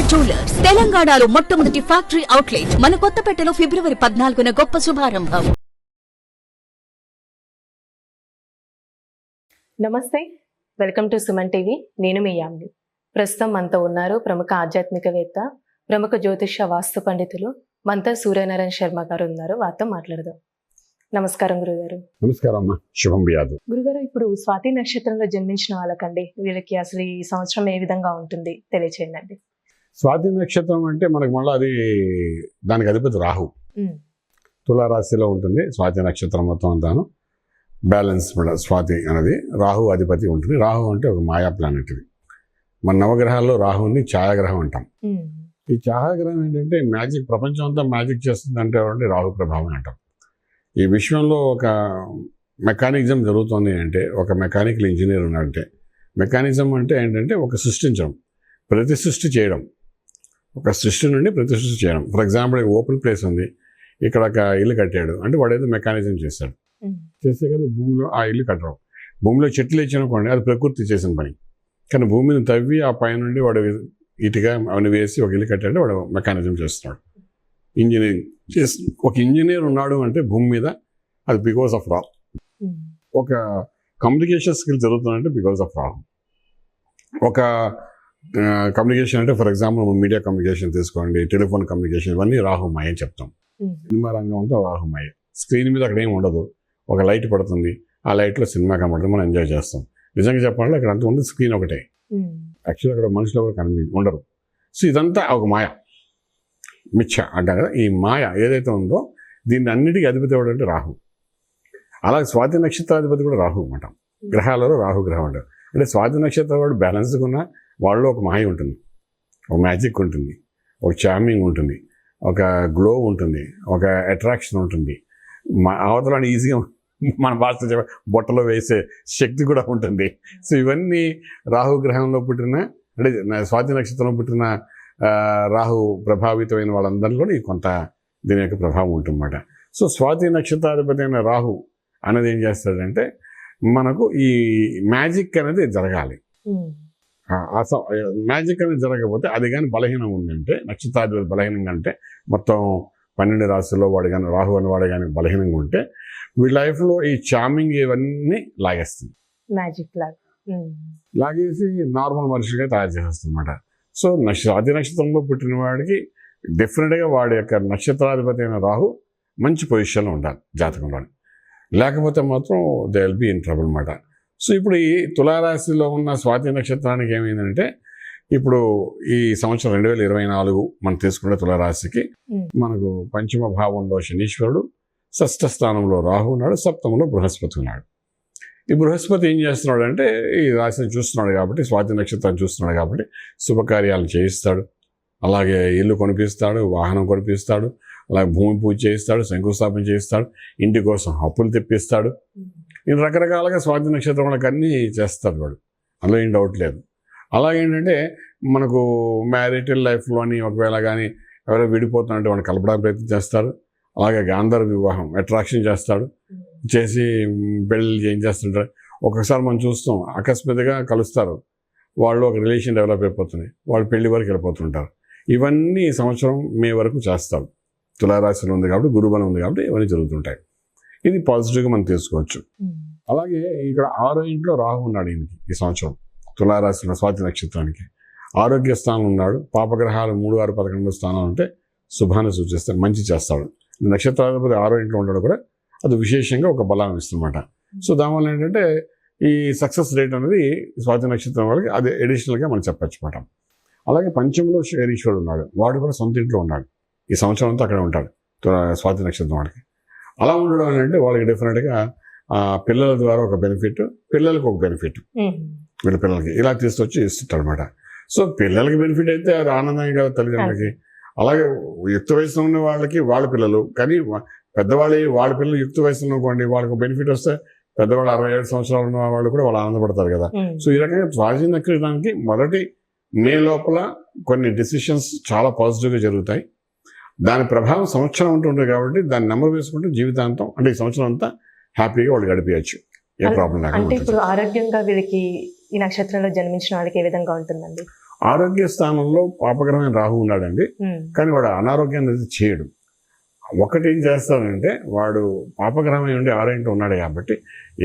Jewellers తెలంగాణలో మొట్టమొదటి factory outlet మన కొత్తపేటలో ఫిబ్రవరి పద్నాలుగున గొప్ప శుభారంభం. నమస్తే వెల్కమ్ టు సుమన్ టీవీ నేను మీ యామ్ని ప్రస్తుతం మనతో ఉన్నారు ప్రముఖ ఆధ్యాత్మికవేత్త ప్రముఖ జ్యోతిష వాస్తు పండితులు మంతా సూర్యనారాయణ శర్మ గారు ఉన్నారు. వారితో మాట్లాడదాం. నమస్కారం గురుగారు. నమస్కారం అమ్మా. శుభం వ్యాధు. గురుగారు ఇప్పుడు స్వాతి నక్షత్రంలో జన్మించిన వాళ్ళకండి వీళ్ళకి అసలు ఈ సంవత్సరం ఏ విధంగా ఉంటుంది? తెలియచేయండి. స్వాతి నక్షత్రం అంటే మనకు మళ్ళీ అది దానికి అధిపతి రాహు. తులారాశిలో ఉంటుంది స్వాతి నక్షత్రం మొత్తం అంతాను. బ్యాలెన్స్ స్వాతి అనేది రాహు అధిపతి ఉంటుంది. రాహు అంటే ఒక మాయా ప్లానెట్ ఇది. మన నవగ్రహాల్లో రాహుని ఛాయాగ్రహం అంటాం. ఈ ఛాయాగ్రహం ఏంటంటే మ్యాజిక్ ప్రపంచం అంతా మ్యాజిక్ చేస్తుంది అంటే రాహు ప్రభావం అంటాం. ఈ విశ్వంలో ఒక మెకానిజం జరుగుతుంది అంటే ఒక మెకానికల్ ఇంజనీర్ ఉన్నాడంటే మెకానిజం అంటే ఏంటంటే ఒక సృష్టించడం ప్రతి సృష్టి చేయడం. ఒక సృష్టి నుండి ప్రతి సృష్టి చేయడం ఫర్ ఎగ్జాంపుల్ ఓపెన్ ప్లేస్ ఉంది. ఇక్కడ ఒక ఇల్లు కట్టాడు. అంటే వాడు ఏదో మెకానిజం చేశాడు ఉమ్. చేస్తే కదా భూమిలో ఆ ఇల్లు కట్టడం భూమిలో చెట్లు ఇచ్చిననుకోండి అది ప్రకృతి చేసిన పని. కానీ భూమిని తవ్వి ఆ పై నుండి వాడు ఇటుగా అవన్నీ వేసి ఒక ఇల్లు కట్టాడు వాడు మెకానిజం చేస్తున్నాడు. ఇంజనీరింగ్ చేసి ఒక ఇంజనీర్ ఉన్నాడు అంటే భూమి మీద అది బికాస్ ఆఫ్ రా. ఒక కమ్యూనికేషన్ స్కిల్ జరుగుతుందంటే బికాస్ ఆఫ్ రాహు ఒక కమ్యూనికేషన్ అంటే ఫర్ ఎగ్జాంపుల్ మీడియా కమ్యూనికేషన్ తీసుకోండి టెలిఫోన్ కమ్యూనికేషన్ ఇవన్నీ రాహుమాయ అని చెప్తాం. సినిమా రంగం అంతా రాహుమాయ. స్క్రీన్ మీద అక్కడ ఏం ఉండదు. ఒక లైట్ పడుతుంది ఆ లైట్లో సినిమా కనబడుతుంది మనం ఎంజాయ్ చేస్తాం. నిజంగా చెప్పాలంటే అక్కడ అంత ఉంది స్క్రీన్ ఒకటే. యాక్చువల్ అక్కడ మనుషులు ఎవరు కనిపి ఉండరు. సో ఇదంతా ఒక మాయ. మిథ్య అంటారు కదా ఈ మాయ ఏదైతే ఉందో దీన్ని అన్నిటికీ అధిపతి ఎవడు అంటే రాహు. అలాగే స్వాతి నక్షత్రాధిపతి కూడా రాహు అనమాట గ్రహాలలో రాహు గ్రహం అంటారు. అంటే స్వాతి నక్షత్రం వాడు బ్యాలెన్స్గా ఉన్న వాళ్ళలో ఒక మాయ ఉంటుంది. ఒక మ్యాజిక్ ఉంటుంది. ఒక చార్మింగ్ ఉంటుంది. ఒక గ్లో ఉంటుంది. ఒక అట్రాక్షన్ ఉంటుంది. మా అవతలని ఈజీగా మన భాష చెప్ప బొట్టలో వేసే శక్తి కూడా ఉంటుంది. సో ఇవన్నీ రాహు గ్రహంలో పుట్టిన అంటే స్వాతి నక్షత్రంలో పుట్టిన రాహు ప్రభావితమైన వాళ్ళందరిలో కొంత దీని యొక్క ప్రభావం ఉంటుందన్నమాట. సో స్వాతి నక్షత్రాధిపతి అయిన రాహు అనేది ఏం చేస్తాడంటే మనకు ఈ మ్యాజిక్ అనేది జరగాలి. ఉమ్. ఆ- ఆ స- మ్యాజిక్ అనేది జరగకపోతే అది కానీ బలహీనం ఉందంటే నక్షత్రాధిపతి బలహీనంగా అంటే మొత్తం పన్నెండు రాశుల్లో వాడు కానీ రాహు అని వాడు కానీ బలహీనంగా ఉంటే వీళ్ళ లైఫ్లో ఈ చార్మింగ్ ఇవన్నీ లాగేస్తుంది మ్యాజిక్ లాగా. లాగేసి నార్మల్ మనిషిగా తయారు చేసేస్తుంది అనమాట సో నక్ష ఆది నక్షత్రంలో పుట్టిన వాడికి డెఫినెట్గా వాడి యొక్క నక్షత్రాధిపతి అయిన రాహు మంచి పొజిషన్లో ఉండాలి జాతకంలో లేకపోతే మాత్రం they will be in trouble అనమాట సో ఇప్పుడు ఈ తులారాశిలో ఉన్న స్వాతి నక్షత్రానికి ఏమైందంటే ఇప్పుడు ఈ సంవత్సరం రెండు వేల ఇరవై నాలుగు మనం తీసుకునే తులారాశికి. మనకు పంచమ భావంలో శనీశ్వరుడు షష్ఠ స్థానంలో రాహు ఉన్నాడు సప్తమంలో బృహస్పతి ఉన్నాడు. ఈ బృహస్పతి ఏం చేస్తున్నాడు అంటే ఈ రాశిని చూస్తున్నాడు కాబట్టి స్వాతి నక్షత్రాన్ని చూస్తున్నాడు కాబట్టి శుభకార్యాలు చేయిస్తాడు. అలాగే ఇల్లు కొనిపిస్తాడు వాహనం కొనిపిస్తాడు అలాగే భూమి పూజ చేయిస్తాడు శంకుస్థాపన చేయిస్తాడు ఇంటి కోసం అప్పులు తెప్పిస్తాడు. ఉమ్. ఈ రకరకాలుగా స్వాతి నక్షత్రం వాళ్ళకి అన్నీ చేస్తాడు వాడు. అందులో ఏం డౌట్ లేదు. అలాగేంటంటే మనకు మ్యారిటల్ లైఫ్లోని ఒకవేళ కానీ ఎవరైనా విడిపోతున్నట్టు వాడిని కలపడానికి ప్రయత్నం చేస్తారు. అలాగే గాంధర్వ వివాహం అట్రాక్షన్ చేస్తాడు. చేసి పెళ్ళి ఏం చేస్తుంటారు? ఒక్కొక్కసారి మనం చూస్తాం అకస్మాత్తుగా కలుస్తారు. వాళ్ళు ఒక రిలేషన్ డెవలప్ అయిపోతుంది వాళ్ళు పెళ్ళి వరకు వెళ్ళిపోతుంటారు. ఇవన్నీ సంవత్సరం మే వరకు చేస్తారు. తులారాశిలో ఉంది కాబట్టి గురుబలం ఉంది కాబట్టి ఇవన్నీ జరుగుతుంటాయి. ఇది పాజిటివ్గా మనం తీసుకోవచ్చు ఉమ్. అలాగే ఇక్కడ ఆరో ఇంట్లో రాహు ఉన్నాడు ఈయనకి ఈ సంవత్సరం తులారాశిలో స్వాతి నక్షత్రానికి. ఆరోగ్య స్థానం ఉన్నాడు. పాపగ్రహాలు మూడు ఆరు పదకొండు స్థానం ఉంటే శుభాన్ని సూచిస్తాడు మంచి చేస్తాడు. నక్షత్రాధిపతి ఆరో ఇంట్లో ఉండడం కూడా అది విశేషంగా ఒక బలాన్ని ఇస్తుందన్నమాట. సో దానివల్ల ఏంటంటే ఈ సక్సెస్ రేట్ అనేది స్వాతి నక్షత్రం వాళ్ళకి అది అడిషనల్గా మనం చెప్పచ్చు మాట. అలాగే పంచంలో శనీశ్వరుడు ఉన్నాడు. వాడు కూడా సొంత ఇంట్లో ఉన్నాడు. ఈ సంవత్సరం అంతా అక్కడే ఉంటాడు స్వాతి నక్షత్రం వాడికి అలా ఉండడం అంటే వాళ్ళకి డెఫినెట్గా ఆ పిల్లల ద్వారా ఒక బెనిఫిట్ పిల్లలకు ఒక బెనిఫిట్. వీళ్ళ పిల్లలకి ఇలా తీసుకొచ్చి ఇస్తుంటారు అనమాట సో పిల్లలకి బెనిఫిట్ అయితే అది ఆనందం కదా తల్లిదండ్రులకి. అలాగే యుక్త వయసులో ఉన్న వాళ్ళకి వాళ్ళ పిల్లలు కానీ పెద్దవాళ్ళి వాళ్ళ పిల్లలు యుక్త వయసులో అనుకోండి వాళ్ళకి బెనిఫిట్ వస్తే పెద్దవాళ్ళు అరవై ఏడు సంవత్సరాలు ఉన్న వాళ్ళు కూడా వాళ్ళు ఆనందపడతారు కదా. సో ఈ రకంగా స్వాధీన నక్షత్రానికి మొదటి మే లోపల కొన్ని డెసిషన్స్ చాలా పాజిటివ్గా జరుగుతాయి. దాని ప్రభావం సంవత్సరం ఉంటుంటుంది కాబట్టి దాన్ని నెంబర్ వేసుకుంటే జీవితాంతం అంటే ఈ సంవత్సరం అంతా హ్యాపీగా వాళ్ళు గడిపేయచ్చు. ఏ ప్రాబ్లం అంటే ఉంటుంది ఇప్పుడు ఆరోగ్యంగా వీళ్ళకి ఈ నక్షత్రంలో జన్మించిన వాళ్ళకి ఏ విధంగా ఉంటుందండి? ఆరోగ్య స్థానంలో పాపగ్రహమైన రాహు ఉన్నాడండి. కానీ వాడు అనారోగ్యాన్ని అయితే చేయడు. ఒకటి ఏం చేస్తాడంటే వాడు పాపగ్రహమై ఉండి ఆరోగ్యంతో ఉన్నాడు కాబట్టి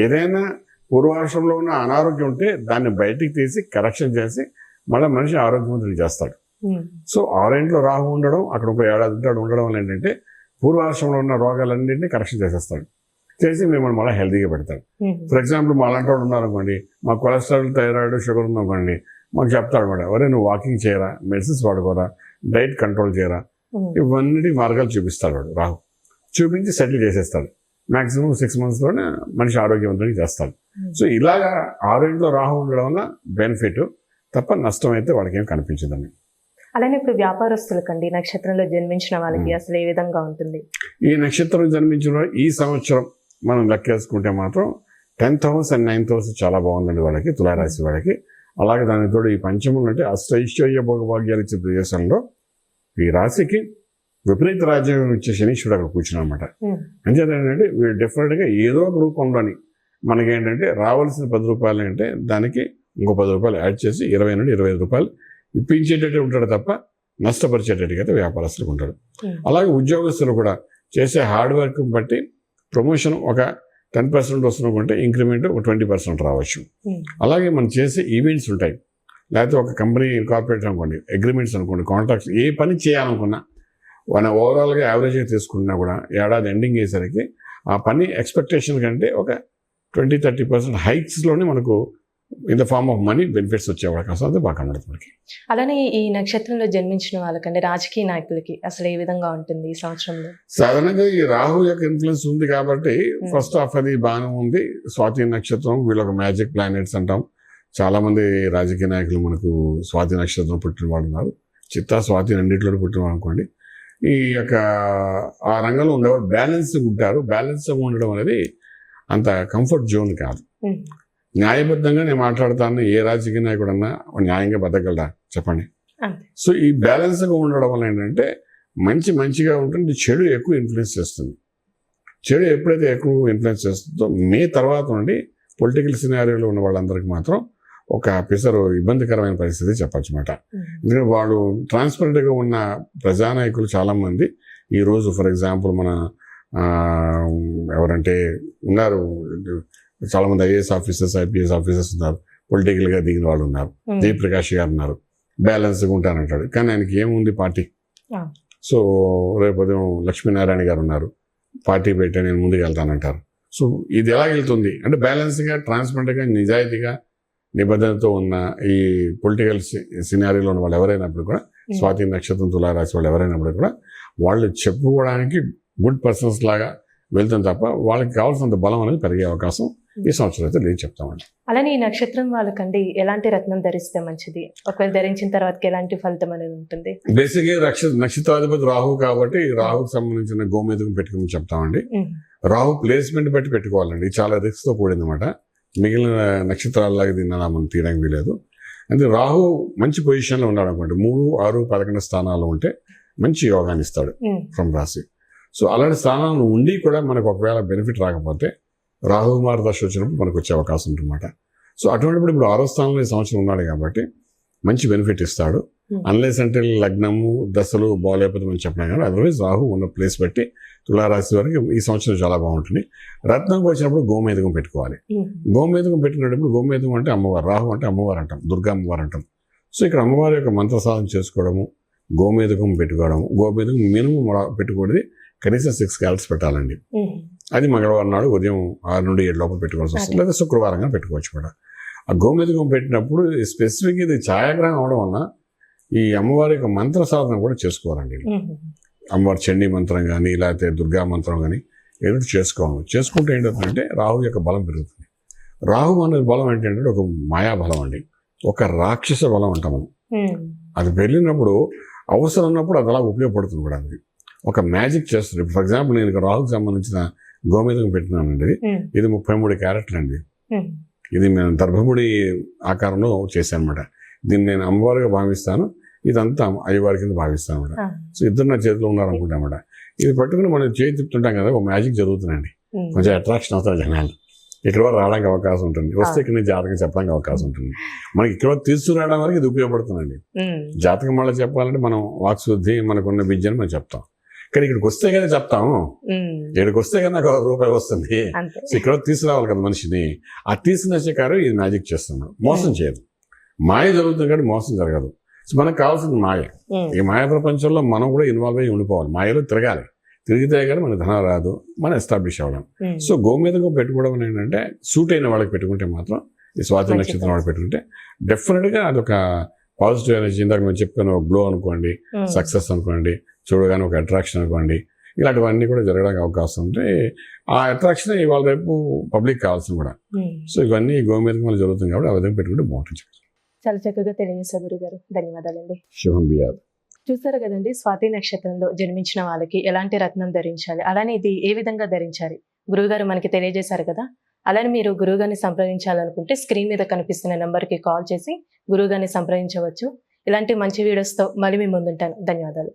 ఏదైనా పూర్వాశ్రంలో ఉన్న అనారోగ్యం ఉంటే దాన్ని బయటికి తీసి కరెక్షన్ చేసి మళ్ళీ మనిషి ఆరోగ్యవంతుడు చేస్తాడు. సో ఆరెంట్లో రాహు ఉండడం అక్కడ ఒక ఏడాది ఉంటాడు ఉండడం వల్ల ఏంటంటే పూర్వాశ్రమంలో ఉన్న రోగాలన్నింటినీ కరెక్షన్ చేసేస్తాడు. చేసి మిమ్మల్ని మళ్ళీ హెల్తీగా పెడతాడు. ఉమ్, ఫర్ ఎగ్జాంపుల్ మా అలాంటి వాడు ఉన్నారనుకోండి మా కొలెస్ట్రాల్ థైరాయిడ్ షుగర్ ఉందనుకోండి మాకు చెప్తాడు మేడం ఎవరే నువ్వు వాకింగ్ చేయరా మెడిసిన్స్ వాడుకోరా డైట్ కంట్రోల్ చేయరా? ఉమ్, ఇవన్నీ మార్గాలు చూపిస్తాడు వాడు రాహు. చూపించి సెటిల్ చేసేస్తాడు. మాక్సిమం సిక్స్ మంత్స్లోనే మనిషి ఆరోగ్యవంతుడికి చేస్తాడు. సో ఇలాగా ఆరోగ్యంలో రాహు ఉండడం వల్ల బెనిఫిట్ తప్ప నష్టం అయితే వాళ్ళకి ఏం కనిపించదండి. అలానే ఇప్పుడు వ్యాపారస్తులకండి నక్షత్రంలో జన్మించిన వాళ్ళకి. అసలు ఏ విధంగా ఉంటుంది? ఈ నక్షత్రం జన్మించిన ఈ సంవత్సరం మనం లెక్కేసుకుంటే మాత్రం tenth house and ninth house చాలా బాగుందండి వాళ్ళకి తులారాశి వాళ్ళకి. అలాగే దానికి తోడు ఈ పంచములు అంటే అష్టైశ్వర్య భోగభాగ్యాలు ఇచ్చే ప్రదేశంలో ఈ రాశికి విపరీత రాజ్యం ఇచ్చే శనీశ్వరుడు అక్కడ కూర్చున్నమాట ఏంటంటే వీళ్ళు డిఫరెంట్గా ఏదో ఒక రూపంలోని మనకేంటంటే రావాల్సిన పది రూపాయలు అంటే దానికి ఇంకో పది రూపాయలు యాడ్ చేసి ఇరవై నుండి ఇరవై రూపాయలు ఇప్పించేటట్టు ఉంటాడు తప్ప నష్టపరిచేటట్టుగా అయితే వ్యాపారస్తులకు ఉంటాడు. అలాగే ఉద్యోగస్తులు కూడా చేసే హార్డ్ వర్క్ బట్టి ప్రమోషన్ ఒక టెన్ పర్సెంట్ వస్తున్నకుంటే ఇంక్రిమెంట్ ఒక ట్వంటీ పర్సెంట్ రావచ్చు. ఉమ్, అలాగే మనం చేసే ఈవెంట్స్ ఉంటాయి. లేకపోతే ఒక కంపెనీ కార్పొరేట్ అనుకోండి అగ్రిమెంట్స్ అనుకోండి కాంట్రాక్ట్స్ ఏ పని చేయాలనుకున్నా మన ఓవరాల్గా యావరేజ్గా తీసుకున్నా కూడా ఏడాది ఎండింగ్ అయ్యేసరికి ఆ పని ఎక్స్పెక్టేషన్ కంటే ఒక ట్వంటీ థర్టీ పర్సెంట్ హైక్స్లోనే మనకు in the form of money benefits వచ్చే అవకాశం అయితే బాగా కనబడుతుంది మనకి. అలానే ఈ నక్షత్రంలో జన్మించిన వాళ్ళకండి రాజకీయ నాయకులకి అసలు ఏ విధంగా ఉంటుంది ఈ సంవత్సరంలో? సాధారణంగా ఈ రాహు యొక్క ఇన్ఫ్లుయెన్స్ ఉంది కాబట్టి ఫస్ట్ హాఫ్ అది బాగానే ఉంది. స్వాతి నక్షత్రం వీళ్ళొక మ్యాజిక్ ప్లానెట్స్ అంటాం. చాలా మంది రాజకీయ నాయకులు మనకు స్వాతి నక్షత్రం పుట్టిన వాళ్ళు ఉన్నారు. చిత్తా స్వాతి రెండిట్లో పుట్టిన వాళ్ళు అనుకోండి. ఈ యొక్క ఆ రంగంలో ఉండేవారు. బ్యాలెన్స్ ఉంటారు. బ్యాలెన్స్ ఉండడం అనేది అంత కంఫర్ట్ జోన్ కాదు. ఉమ్, న్యాయబద్ధంగా నేను మాట్లాడతాను ఏ రాజకీయ నాయకుడన్నా న్యాయంగా బతకగలరా చెప్పండి. సో ఈ బ్యాలెన్స్గా ఉండడం వల్ల ఏంటంటే మంచి మంచిగా ఉంటుంది చెడు ఎక్కువ ఇన్ఫ్లుయెన్స్ చేస్తుంది. చెడు ఎప్పుడైతే ఎక్కువ ఇన్ఫ్లుయెన్స్ చేస్తుందో మే తర్వాత నుండి పొలిటికల్ సినారియోలో ఉన్న వాళ్ళందరికీ మాత్రం ఒక పిసరు ఇబ్బందికరమైన పరిస్థితి చెప్పచ్చు అనమాట ఎందుకంటే వాళ్ళు ట్రాన్స్పరెంట్గా ఉన్న ప్రజానాయకులు చాలామంది. ఈరోజు ఫర్ ఎగ్జాంపుల్ మన ఎవరంటే ఉన్నారు చాలామంది ఐఏఎస్ ఆఫీసర్స్ ఐపీఎస్ ఆఫీసర్స్ ఉన్నారు. పొలిటికల్గా దిగిన వాళ్ళు ఉన్నారు. జయప్రకాష్ గారు ఉన్నారు. బ్యాలెన్స్గా ఉంటానంటాడు కానీ ఆయనకి ఏముంది పార్టీ. సో రేపు ఉదయం లక్ష్మీనారాయణ గారు ఉన్నారు. పార్టీ పెట్టి నేను ముందుకు వెళ్తానంటారు సో ఇది ఎలా వెళ్తుంది? అంటే బ్యాలెన్స్గా ట్రాన్స్పరెంట్గా నిజాయితీగా నిబద్ధతతో ఉన్న ఈ పొలిటికల్ సినారీలో ఉన్న వాళ్ళు ఎవరైనప్పుడు కూడా ఉమ్, స్వాతి నక్షత్రం తులారాశి వాళ్ళు ఎవరైనప్పుడు కూడా వాళ్ళు చెప్పుకోవడానికి గుడ్ పర్సన్స్ లాగా వెళ్తాం తప్ప వాళ్ళకి కావాల్సినంత బలం అనేది పెరిగే అవకాశం ఈ సంవత్సరం అయితే నేను చెప్తామండి. అలానే ఈ నక్షత్రం వాళ్ళకండి ఎలాంటి రత్నం ధరిస్తే మంచిది? ఒకవేళ ధరించిన తర్వాత ఎలాంటి ఫలితం అనేది ఉంటుంది? బేసిక్గా రక్ష నక్షత్రాధిపతి రాహు కాబట్టి రాహుకు సంబంధించిన గోమేధకం పెట్టుకుని చెప్తామండి. రాహు ప్లేస్మెంట్ బట్టి పెట్టుకోవాలండి. చాలా రిస్క్తో కూడిందన్నమాట. మిగిలిన నక్షత్రాలలాగా దీన్ని మనం తీయడానికి వీలేదు అంటే రాహు మంచి పొజిషన్లో ఉన్నాడు అనుకోండి మూడు ఆరు పదకొండు స్థానాలు ఉంటే మంచి యోగాన్ని ఇస్తాడు ఫ్రమ్ రాశి. సో అలాంటి స్థానాలు ఉండి కూడా మనకు ఒకవేళ బెనిఫిట్ రాకపోతే రాహు కుమార్ దశ వచ్చినప్పుడు మనకు వచ్చే అవకాశం ఉంటుందన్నమాట సో అటువంటిప్పుడు ఇప్పుడు ఆరో స్థానంలో ఈ సంవత్సరం ఉన్నాడు కాబట్టి మంచి బెనిఫిట్ ఇస్తాడు. Hmm. అన్లెస్ అంటే లగ్నము దశలు బాగాలేకపోతే మనం చెప్పినా కానీ అదర్వైజ్ రాహు ఉన్న ప్లేస్ బట్టి తులారాశి వరకు ఈ సంవత్సరం చాలా బాగుంటుంది. రత్నంకి వచ్చినప్పుడు గోమేధకం పెట్టుకోవాలి. ఉమ్, గోమేధకం పెట్టినప్పుడు గోమేధకం అంటే అమ్మవారు రాహు అంటే అమ్మవారు అంటాం దుర్గా అమ్మవారు అంటాం. సో ఇక్కడ అమ్మవారి యొక్క మంత్ర సాధన చేసుకోవడము గోమేధకం పెట్టుకోవడము గోమేధకం మినిమం పెట్టుకోవడది కనీసం సిక్స్ క్యాలరీస్ పెట్టాలండి. ఉమ్, అది మంగళవారం నాడు ఉదయం ఆరు నుండి ఏడు లోపల పెట్టుకోవాల్సి వస్తుంది. లేదా శుక్రవారం కానీ పెట్టుకోవచ్చు కూడా. ఆ గోమేధకం పెట్టినప్పుడు స్పెసిఫిక్ ఇది ఛాయాగ్రహం అవడం వలన ఈ అమ్మవారి యొక్క మంత్ర సాధన కూడా చేసుకోవాలండి అమ్మవారి చండీ మంత్రం కానీ లేకపోతే దుర్గా మంత్రం కానీ ఏదో చేసుకోవాలి. చేసుకుంటే ఏంటంటే రాహు యొక్క బలం పెరుగుతుంది. రాహు అనే బలం ఏంటంటే ఒక మాయా బలం అండి. ఒక రాక్షస బలం అంటాం మనం. అది వెళ్ళినప్పుడు అవసరం ఉన్నప్పుడు అది అలా ఉపయోగపడుతుంది కూడా అది ఒక మ్యాజిక్ చేస్తుంది. ఫర్ ఎగ్జాంపుల్ నేను రాహుకి సంబంధించిన గోమేధకం పెట్టినానండి ఇది ముప్పై మూడు క్యారెట్లు అండి ఇది నేను దర్భముడి ఆకారంలో చేశాను అనమాట దీన్ని నేను అమ్మవారిగా భావిస్తాను. ఇదంతా అయ్యవారి కింద భావిస్తాను అనమాట సో ఇద్దరు నా చేతిలో ఉన్నారనుకుంటా అనమాట ఇది పట్టుకుని మనం చేయి తిప్పుతుంటాం కదా ఒక మ్యాజిక్ జరుగుతుందండి. కొంచెం అట్రాక్షన్ అవుతారు జనాలు. ఇక్కడ వరకు రావడానికి అవకాశం ఉంటుంది. వస్తే ఇక్కడ నుంచి జాతకం చెప్పడానికి అవకాశం ఉంటుంది. మనకి ఇక్కడ వరకు తీసుకురావడం వరకు ఇది ఉపయోగపడుతుందండి. జాతకం మళ్ళీ చెప్పాలంటే మనం వాక్శుద్ధి మనకున్న విద్యను మనం చెప్తాం. కానీ ఇక్కడికి వస్తే కదా చెప్తాము. ఉమ్, ఇక్కడికి వస్తే కదా నాకు రూపాయి వస్తుంది. సో ఇక్కడ తీసుకురావాలి కదా మనిషిని. ఆ తీసుకునే కారు ఇది మ్యాజిక్ చేస్తున్నాడు మోసం చేయదు. మాయ జరుగుతుంది కానీ మోసం జరగదు. సో మనకు కావాల్సింది మాయ. ఈ మాయ ప్రపంచంలో మనం కూడా ఇన్వాల్వ్ అయ్యి ఉండిపోవాలి. మాయలో తిరగాలి. తిరిగితే కానీ మనకు ధనం రాదు. మనం ఎస్టాబ్లిష్ అవ్వడం సో గోమేదకం పెట్టుకోవడం ఏంటంటే సూట్ అయిన వాళ్ళకి పెట్టుకుంటే మాత్రం ఈ స్వాతి. నక్షత్రం వాళ్ళకి పెట్టుకుంటే డెఫినెట్గా అదొక పాజిటివ్ ఎనర్జీ ఇందాక మేము చెప్పుకున్న ఒక గ్లో అనుకోండి సక్సెస్ అనుకోండి చూడగానే ఒక అట్రాక్షన్ అనుకోండి ఇలాంటివన్నీ కూడా జరగడానికి అవకాశం ఉంటే ఆ అట్రాక్షన్ ఇవాళ రేపు పబ్లిక్ కావాల్సింది కూడా. సో ఇవన్నీ గోమేదకం జరుగుతుంది కాబట్టి ఆ విధంగా పెట్టుకుంటే బాగుంటుంది. చాలా చక్కగా తెలియజేశారు గురుగారు. ధన్యవాదాలండి. శివం బియాద్. చూసారు కదండి స్వాతి నక్షత్రంలో జన్మించిన వాళ్ళకి ఎలాంటి రత్నం ధరించాలి అలానే ఇది ఏ విధంగా ధరించాలి? గురువుగారు మనకి తెలియజేశారు కదా అలానే మీరు గురువుగారిని సంప్రదించాలనుకుంటే స్క్రీన్ మీద కనిపిస్తున్న నెంబర్కి కాల్ చేసి గురువుగారిని సంప్రదించవచ్చు. ఇలాంటి మంచి వీడియోస్తో మళ్ళీ మీ ముందుంటాను. ధన్యవాదాలు.